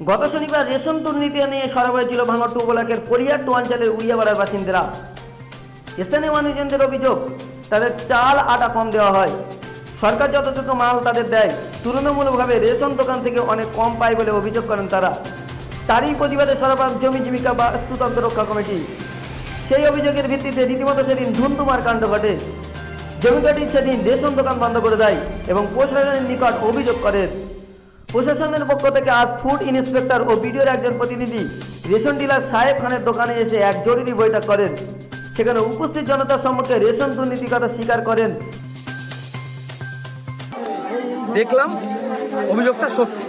গত শনিবার রেশন দুর্নীতি নিয়ে সরব হয়েছিল ভাঙর টু ব্লকের কোরিয়ার টু অঞ্চলের উড়িয়াপাড়ার বাসিন্দারা। স্থানীয় মানুষজনদের অভিযোগ, তাদের চাল, আটা কম দেওয়া হয়। সরকার যথাযথ মাল তাদের দেয়, তুলনামূলকভাবে রেশন দোকান থেকে অনেক কম পায় বলে অভিযোগ করেন তারা। তারই প্রতিবাদে সরবরাহ জমি জীবিকা বা বাস্তুতন্ত্র রক্ষা কমিটি। সেই অভিযোগের ভিত্তিতে রীতিমতো সেদিন ধুমধুমার কাণ্ড ঘটে। জমিকাটি সেদিন রেশন দোকান বন্ধ করে দেয় এবং প্রশাসনের নিকট অভিযোগ করে। প্রশাসনের পক্ষ থেকে আজ ফুড ইন্সপেক্টর ও বিডিওর একজন প্রতিনিধি রেশন ডিলার সাহেব খানের দোকানে এসে এক জরুরি বৈঠক করেন। সেখানে উপস্থিত জনতার সম্মুখে রেশন দুর্নীতির কথা স্বীকার করেন। দেখলাম অভিযোগটা সত্যি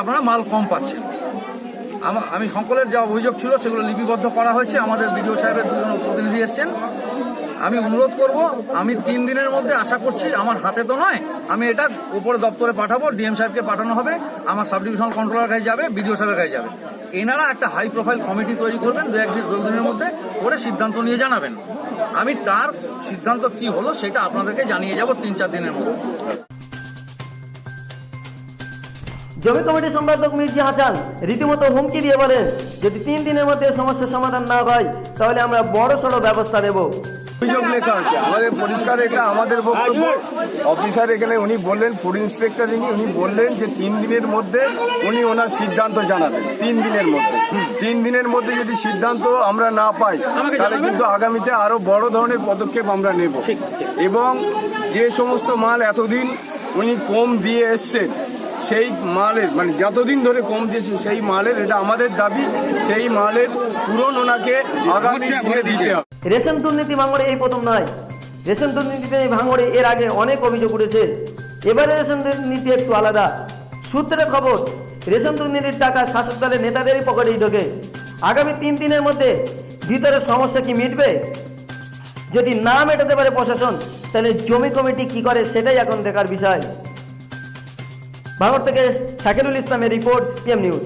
আপনারা মাল কম পাচ্ছেন। আমি সকলের যা অভিযোগ ছিল সেগুলো লিপিবদ্ধ করা হয়েছে। আমাদের বিডিও সাহেবের দুজন প্রতিনিধি এসছেন। আমি অনুরোধ করব, আমি তিন দিনের মধ্যে আশা করছি, আমার হাতে তো নয়, আমি এটা উপরে দপ্তরে পাঠাবো, ডিএম সাহেবকে পাঠানো হবে, আমার সাব ডিভিশনাল কন্ট্রোলার কাছে যাবে, বিডিও সাহেবের কাছে যাবে। এনারা একটা হাই প্রোফাইল কমিটি তৈরি করবেন দু একদিন দু দিনের মধ্যে করে সিদ্ধান্ত নিয়ে জানাবেন। আমি তার সিদ্ধান্ত কি হলো সেটা আপনাদেরকে জানিয়ে যাব তিন চার দিনের মধ্যে। জমি কমিটির সম্পাদক মির্জি হাসান, রীতিমতো হুমকি দিয়ে বলেন যদি তিন দিনের মধ্যে সমস্যার সমাধান না হয়, তাহলে আমরা বড় সড়ো ব্যবস্থা দেব অভিযোগ লেখা হচ্ছে আমাদের পরিষ্কার এটা আমাদের বক্তব্য। অফিসার এখানে উনি বললেন ফুড ইন্সপেক্টর ইনি উনি বললেন যে তিন দিনের মধ্যে উনি ওনার সিদ্ধান্ত জানাবেন। তিন দিনের মধ্যে। তিন দিনের মধ্যে যদি সিদ্ধান্ত আমরা না পাই তাহলে কিন্তু আগামীতে আরও বড় ধরনের পদক্ষেপ আমরা নেব। এবং যে সমস্ত মাল এতদিন উনি কম দিয়ে এসছেন সেই মালের মানে যতদিন ধরে কম দিয়েছে সেই মালের এটা আমাদের দাবি সেই মালের পূরণ ওনাকে আগামী দিনে দিতে হবে। রেশন দুর্নীতি ভাঙড়ে এই প্রথম নয়। রেশন দুর্নীতিতে এই ভাঙড়ে এর আগে অনেক অভিযোগ উঠেছে। এবারে রেশন দুর্নীতি একটু আলাদা। সূত্রের খবর রেশন দুর্নীতির টাকা শাসক দলের নেতাদেরই পকেটেই ঢোকে। আগামী তিন দিনের মধ্যে ভিতরের সমস্যা কি মিটবে? যদি না মেটাতে পারে প্রশাসন তাহলে জমি কমিটি কি করে সেটাই এখন দেখার বিষয়। ভাঙড় থেকে শাকিরুল ইসলামের রিপোর্ট পিএম নিউজ